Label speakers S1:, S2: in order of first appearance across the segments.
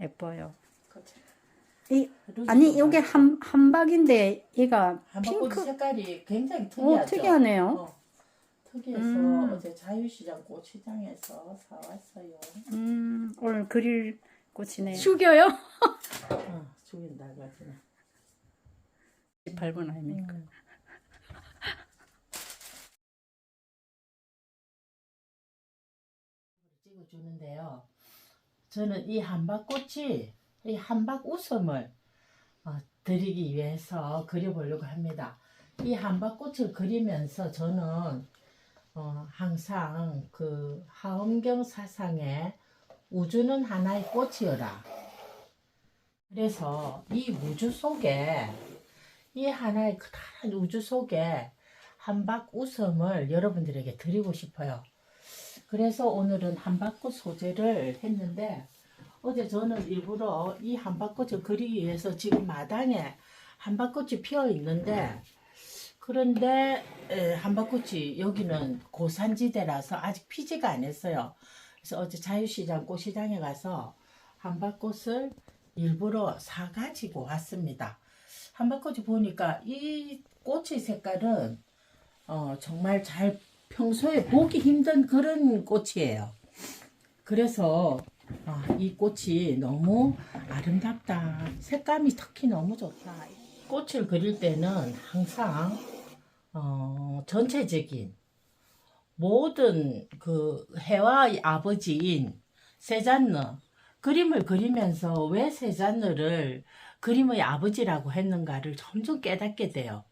S1: 예뻐요. 이 아니 이게. 한 한박인데 얘가 핑크.
S2: 색깔이 굉장히
S1: 오
S2: 특이하죠.
S1: 특이하네요.
S2: 어, 특이해서
S1: 음.
S2: 어제 자유시장 꽃시장에서 사왔어요.
S1: 음 오늘 그릴 꽃이네요.
S3: 죽여요?
S2: 어, 죽인다 가지고.
S1: 18분 아닙니까?
S2: 음. 찍어주는데요. 저는 이 한박꽃이 이 한박 웃음을 어, 드리기 위해서 그려보려고 합니다. 이 한박꽃을 그리면서 저는 어, 항상 그 하엄경 사상에 우주는 하나의 꽃이어라. 그래서 이 우주 속에 이 하나의 커다란 우주 속에 한박 웃음을 여러분들에게 드리고 싶어요. 그래서 오늘은 한박꽃 소재를 했는데 어제 저는 일부러 이 한박꽃을 그리기 위해서 지금 마당에 한박꽃이 피어 있는데 그런데 에, 한박꽃이 여기는 고산지대라서 아직 피지가 않았어요. 그래서 어제 자유시장 꽃시장에 가서 한박꽃을 일부러 사가지고 왔습니다. 한박꽃이 보니까 이 꽃의 색깔은 어, 정말 잘 평소에 보기 힘든 그런 꽃이에요. 그래서 아, 이 꽃이 너무 아름답다. 색감이 특히 너무 좋다. 꽃을 그릴 때는 항상 어, 전체적인 모든 그 해와의 아버지인 세잔느 그림을 그리면서 왜 세잔느를 그림의 아버지라고 했는가를 점점 깨닫게 돼요.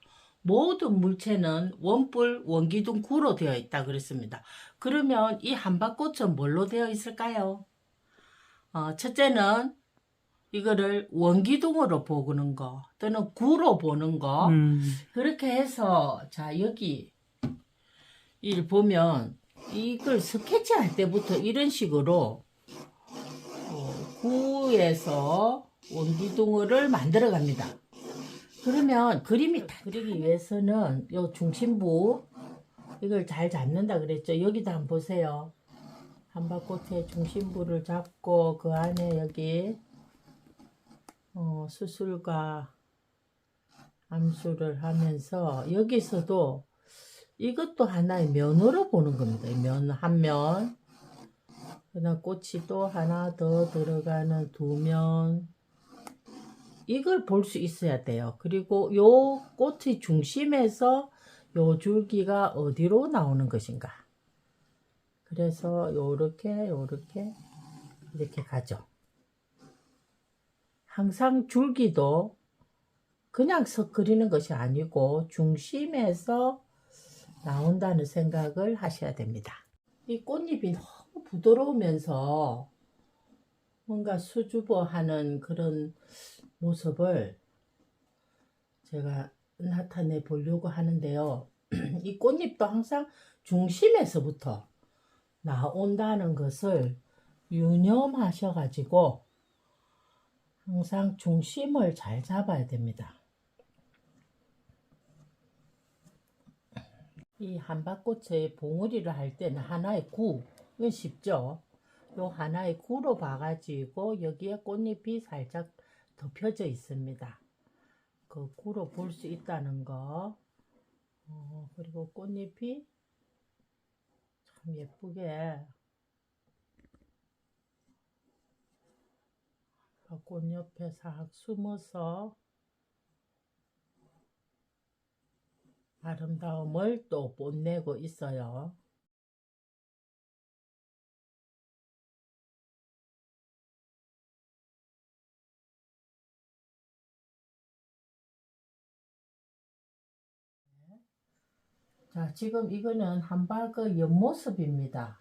S2: 모든 물체는 원뿔, 원기둥, 구로 되어 있다 그랬습니다. 그러면 이 한박꽃은 뭘로 되어 있을까요? 어, 첫째는 이거를 원기둥으로 보는 거 또는 구로 보는 거
S1: 음.
S2: 그렇게 해서 자 여기 일 보면 이걸 스케치할 때부터 이런 식으로 어, 구에서 원기둥을 만들어 갑니다. 그러면 그림이 다 그리기 위해서는 요 중심부 이걸 잘 잡는다 그랬죠. 여기도 한번 보세요. 한박꽃의 중심부를 잡고 그 안에 여기 어, 수술과 암수를 하면서 여기서도 이것도 하나의 면으로 보는 겁니다. 면 한 면. 그다음 꽃이 또 하나 더 들어가는 두 면. 이걸 볼 수 있어야 돼요. 그리고 요 꽃의 중심에서 요 줄기가 어디로 나오는 것인가. 그래서 요렇게 요렇게 이렇게 가죠. 항상 줄기도 그냥 서 그리는 것이 아니고 중심에서 나온다는 생각을 하셔야 됩니다. 이 꽃잎이 너무 부드러우면서 뭔가 수줍어하는 그런 모습을 제가 나타내 보려고 하는데요. 이 꽃잎도 항상 중심에서부터 나온다는 것을 유념하셔가지고 항상 중심을 잘 잡아야 됩니다. 이 한박꽃의 봉우리를 할 때는 하나의 구, 이건 쉽죠? 요 하나의 구로 봐가지고 여기에 꽃잎이 살짝 덮여져 있습니다. 그 구로 볼 수 있다는 거. 어, 그리고 꽃잎이 참 예쁘게 꽃 옆에 싹 숨어서 아름다움을 또 뽐내고 있어요. 자, 지금 이거는 한박의 옆모습입니다.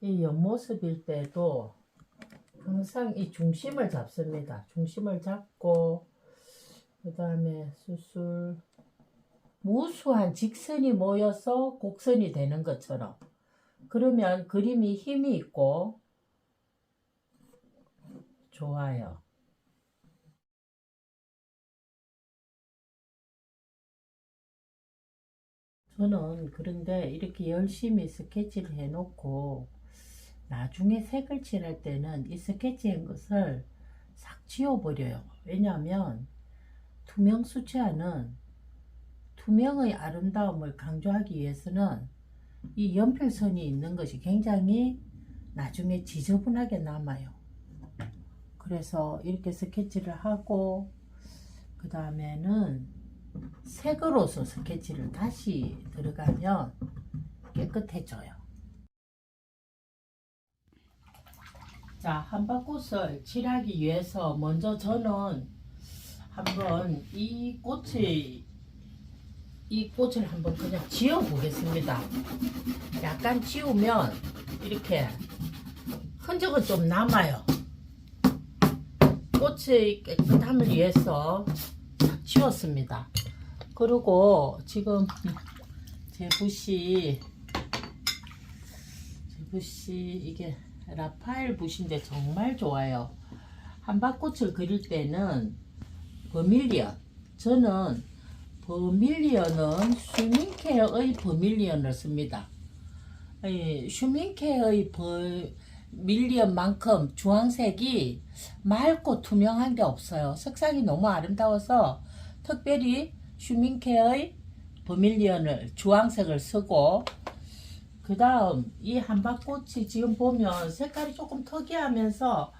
S2: 이 옆모습일 때도 항상 이 중심을 잡습니다. 중심을 잡고 그 다음에 수술 무수한 직선이 모여서 곡선이 되는 것처럼 그러면 그림이 힘이 있고 좋아요. 저는 그런데 이렇게 열심히 스케치를 해놓고 나중에 색을 칠할 때는 이 스케치한 것을 싹 지워버려요. 왜냐하면 투명 수채화는 투명의 아름다움을 강조하기 위해서는 이 연필선이 있는 것이 굉장히 나중에 지저분하게 남아요. 그래서 이렇게 스케치를 하고 그 다음에는 색으로서 스케치를 다시 들어가면 깨끗해져요. 자, 한밭꽃을 칠하기 위해서 먼저 저는 한번 이 꽃이 이 꽃을 한번 그냥 지워 보겠습니다. 약간 지우면 이렇게 흔적은 좀 남아요. 꽃의 깨끗함을 위해서 딱 지웠습니다. 그리고 지금 제 붓이 제 붓이 이게 라파엘 붓인데 정말 좋아요. 한밭꽃을 그릴 때는 버밀리언 저는 버밀리언은 슈밍케어의 버밀리언을 씁니다. 이 슈밍케어의 버밀리언만큼 주황색이 맑고 투명한 게 없어요. 색상이 너무 아름다워서 특별히 슈밍케어의 버밀리언을 주황색을 쓰고 그 다음 이 한밭꽃이 지금 보면 색깔이 조금 특이하면서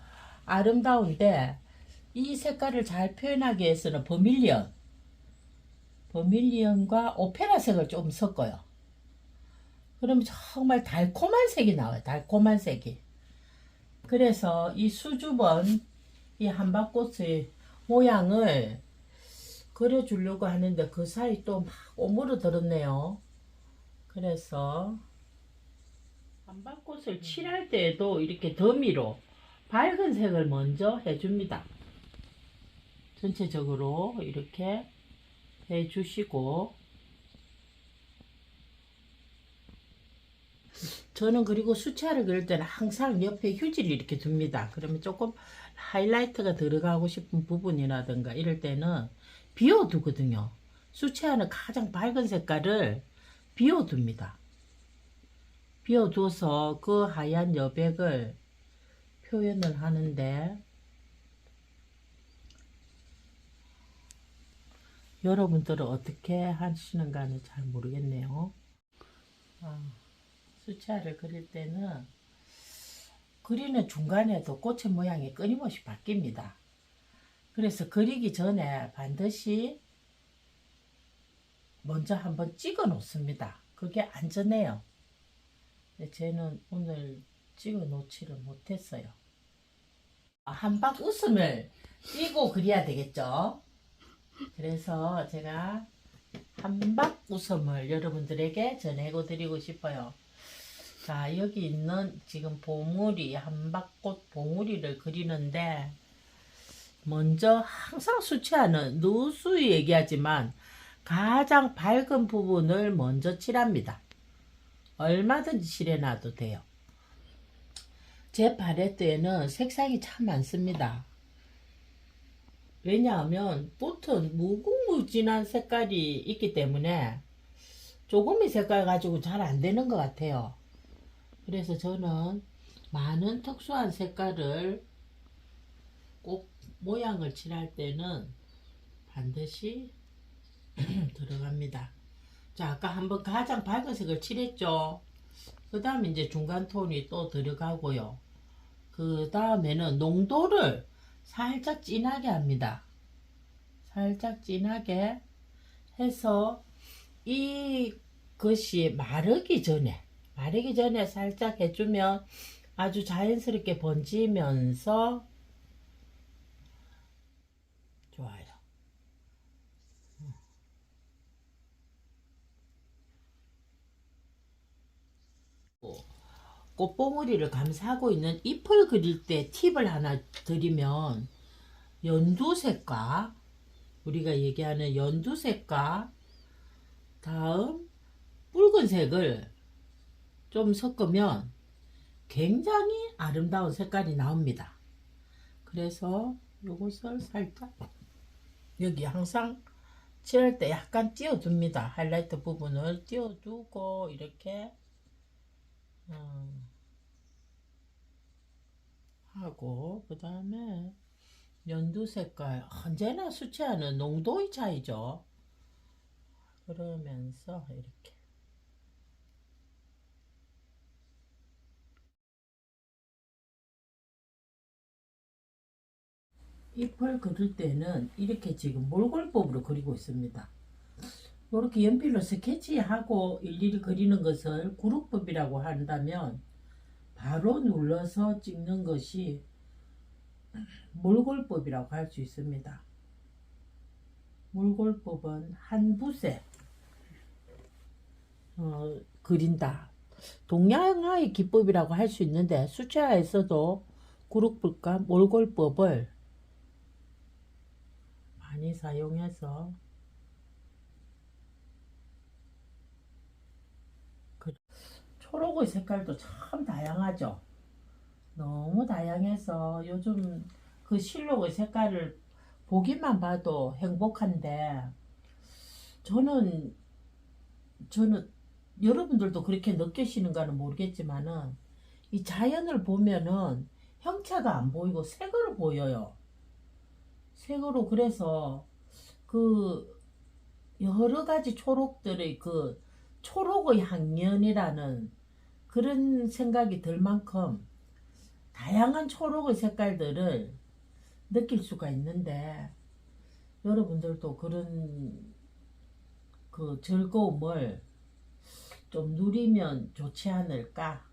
S2: 아름다운데 이 색깔을 잘 표현하기 위해서는 버밀리언 버밀리언과 오페라색을 좀 섞어요. 그러면 정말 달콤한 색이 나와요. 달콤한 색이. 그래서 이 수줍은 이 한밭꽃의 모양을 그려주려고 하는데 그 사이 또 막 오므려 들었네요. 그래서 한밭꽃을 칠할 때에도 이렇게 더미로 밝은 색을 먼저 해줍니다. 전체적으로 이렇게 해주시고 저는 그리고 수채화를 그릴 때는 항상 옆에 휴지를 이렇게 둡니다. 그러면 조금 하이라이트가 들어가고 싶은 부분이라든가 이럴 때는 비워두거든요. 수채화는 가장 밝은 색깔을 비워둡니다. 비워둬서 그 하얀 여백을 표현을 하는데 여러분들은 어떻게 하시는가는 잘 모르겠네요. 아, 수채화를 그릴 때는 그리는 중간에도 꽃의 모양이 끊임없이 바뀝니다. 그래서 그리기 전에 반드시 먼저 한번 찍어 놓습니다. 그게 안전해요. 근데 쟤는 오늘 찍어 놓지를 못했어요. 한박 웃음을 띄고 그려야 되겠죠? 그래서 제가 한박 웃음을 여러분들에게 전해고 드리고 싶어요. 자, 여기 있는 지금 봉우리, 한박꽃 봉우리를 그리는데, 먼저 항상 수채화는 누수 얘기하지만 가장 밝은 부분을 먼저 칠합니다. 얼마든지 칠해놔도 돼요. 제 팔레트에는 색상이 참 많습니다. 왜냐하면 붓은 무궁무진한 색깔이 있기 때문에 조금의 색깔 가지고 잘 안 되는 것 같아요. 그래서 저는 많은 특수한 색깔을 꼭 모양을 칠할 때는 반드시 들어갑니다. 자, 아까 한번 가장 밝은 색을 칠했죠. 그 다음에 이제 중간 톤이 또 들어가고요. 그 다음에는 농도를 살짝 진하게 합니다. 살짝 진하게 해서 이 것이 마르기 전에, 마르기 전에 살짝 해주면 아주 자연스럽게 번지면서 좋아요. 꽃봉오리를 감싸고 있는 잎을 그릴 때 팁을 하나 드리면 연두색과 우리가 얘기하는 연두색과 다음 붉은색을 좀 섞으면 굉장히 아름다운 색깔이 나옵니다. 그래서 이것을 살짝 여기 항상 칠할 때 약간 띄워둡니다. 하이라이트 부분을 띄워두고 이렇게 음, 하고 그 다음에 연두 색깔 언제나 수채화는 농도의 차이죠. 그러면서 이렇게 잎을 그릴 때는 이렇게 지금 몰골법으로 그리고 있습니다. 이렇게 연필로 스케치하고 일일이 그리는 것을 그룹법이라고 한다면 바로 눌러서 찍는 것이 몰골법이라고 할 수 있습니다. 몰골법은 한 붓에 어, 그린다. 동양화의 기법이라고 할 수 있는데 수채화에서도 그룹법과 몰골법을 많이 사용해서 그 초록의 색깔도 참 다양하죠. 너무 다양해서 요즘 그 실록의 색깔을 보기만 봐도 행복한데 저는 저는 여러분들도 그렇게 느끼시는가는 모르겠지만은 이 자연을 보면은 형체가 안 보이고 색으로 보여요. 색으로 그래서 그 여러 가지 초록들의 그 초록의 향연이라는 그런 생각이 들 만큼 다양한 초록의 색깔들을 느낄 수가 있는데 여러분들도 그런 그 즐거움을 좀 누리면 좋지 않을까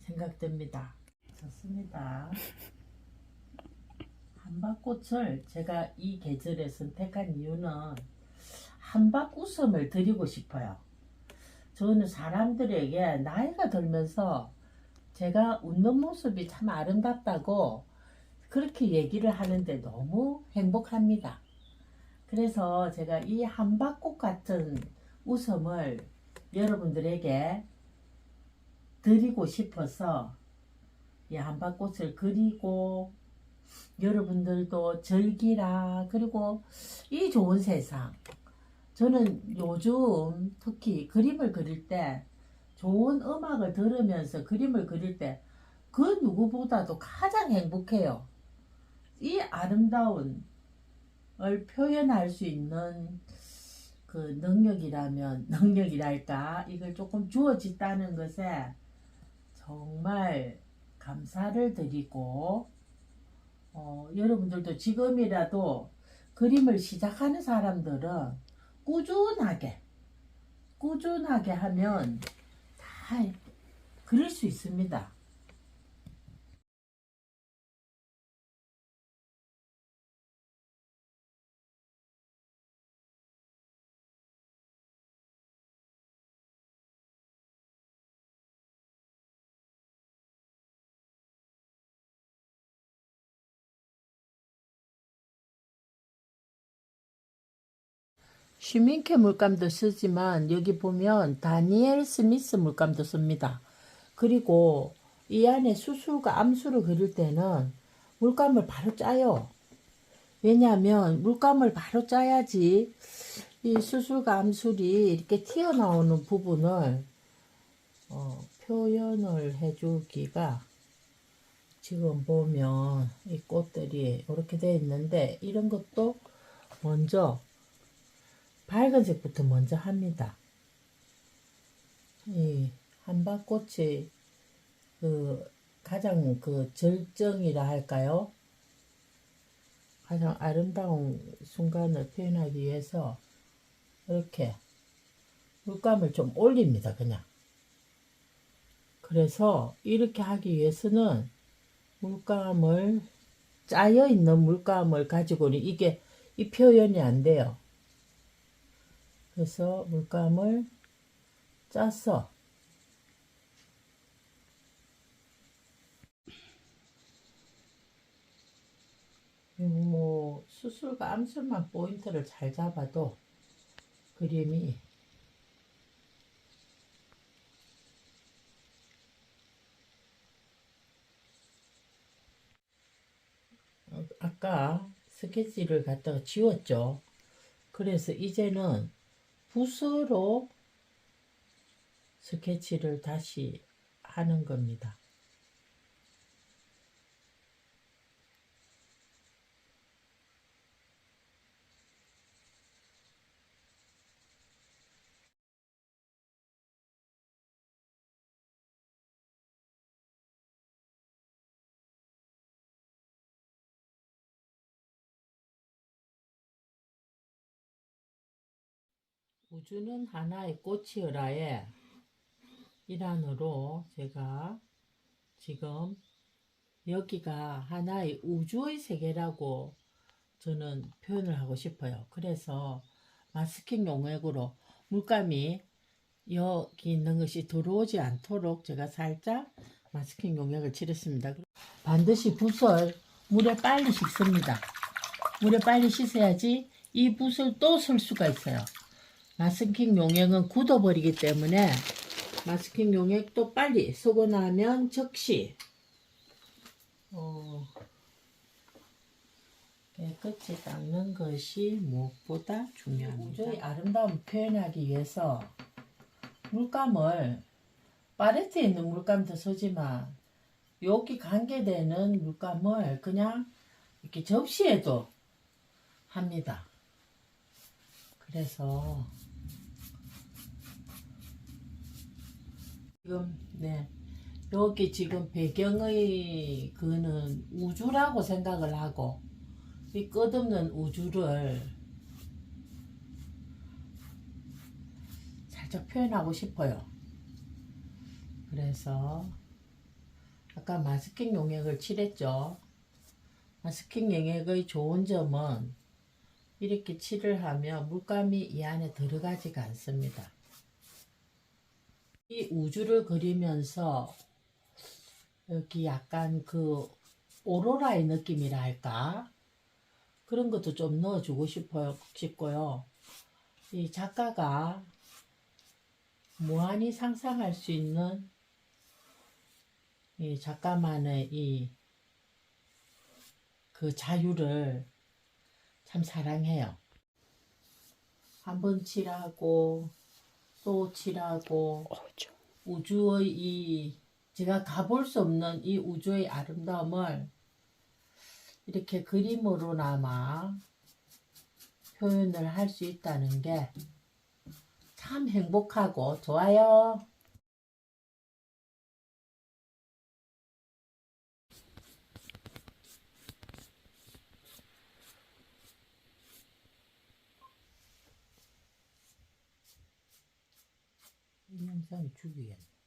S2: 생각됩니다. 좋습니다. 한박꽃을 제가 이 계절에 선택한 이유는 한박 웃음을 드리고 싶어요. 저는 사람들에게 나이가 들면서 제가 웃는 모습이 참 아름답다고 그렇게 얘기를 하는데 너무 행복합니다. 그래서 제가 이 한박꽃 같은 웃음을 여러분들에게 드리고 싶어서 이 한박꽃을 그리고 여러분들도 즐기라 그리고 이 좋은 세상 저는 요즘 특히 그림을 그릴 때 좋은 음악을 들으면서 그림을 그릴 때 그 누구보다도 가장 행복해요. 이 아름다운 을 표현할 수 있는 그 능력이라면 능력이랄까 이걸 조금 주어졌다는 것에 정말 감사를 드리고 어, 여러분들도 지금이라도 그림을 시작하는 사람들은 꾸준하게 꾸준하게 하면 다 그릴 수 있습니다. 쉬민케 물감도 쓰지만 여기 보면 다니엘 스미스 물감도 씁니다. 그리고 이 안에 수술과 암수를 그릴 때는 물감을 바로 짜요. 왜냐하면 물감을 바로 짜야지 이 수술과 암술이 이렇게 튀어나오는 부분을 어, 표현을 해주기가 지금 보면 이 꽃들이 이렇게 되어 있는데 이런 것도 먼저 밝은색부터 먼저 합니다. 이 한박꽃이 그 가장 그 절정이라 할까요? 가장 아름다운 순간을 표현하기 위해서 이렇게 물감을 좀 올립니다. 그냥. 그래서 이렇게 하기 위해서는 물감을 짜여 있는 물감을 가지고는 이게 이 표현이 안 돼요. 그래서 물감을 짜서 뭐 수술과 암술만 포인트를 잘 잡아도 그림이 어, 아까 스케치를 갖다가 지웠죠. 그래서 이제는 붓으로 스케치를 다시 하는 겁니다. 우주는 하나의 꽃이어라의 일환으로 제가 지금 여기가 하나의 우주의 세계라고 저는 표현을 하고 싶어요. 그래서 마스킹 용액으로 물감이 여기 있는 것이 들어오지 않도록 제가 살짝 마스킹 용액을 칠했습니다. 반드시 붓을 물에 빨리 씻습니다. 물에 빨리 씻어야지 이 붓을 또 쓸 수가 있어요. 마스킹 용액은 굳어버리기 때문에 마스킹 용액도 빨리 쓰고 나면 즉시 어, 깨끗이 닦는 것이 무엇보다 중요합니다. 우주의 아름다움 표현하기 위해서 물감을 팔레트에 있는 물감도 쓰지만 여기 관계되는 물감을 그냥 이렇게 접시에도 합니다. 그래서 지금 네 여기 지금 배경의 그는 우주라고 생각을 하고 이 끝없는 우주를 살짝 표현하고 싶어요. 그래서 아까 마스킹 용액을 칠했죠. 마스킹 용액의 좋은 점은 이렇게 칠을 하면 물감이 이 안에 들어가지가 않습니다. 이 우주를 그리면서 여기 약간 그 오로라의 느낌이라 할까? 그런 것도 좀 넣어주고 싶어요, 싶고요. 이 작가가 무한히 상상할 수 있는 이 작가만의 이 그 자유를 참 사랑해요. 한번 칠하고 또 칠하고 우주의 이 제가 가볼 수 없는 이 우주의 아름다움을 이렇게 그림으로나마 표현을 할 수 있다는 게 참 행복하고 좋아요. 이 영상이 죽이겠네.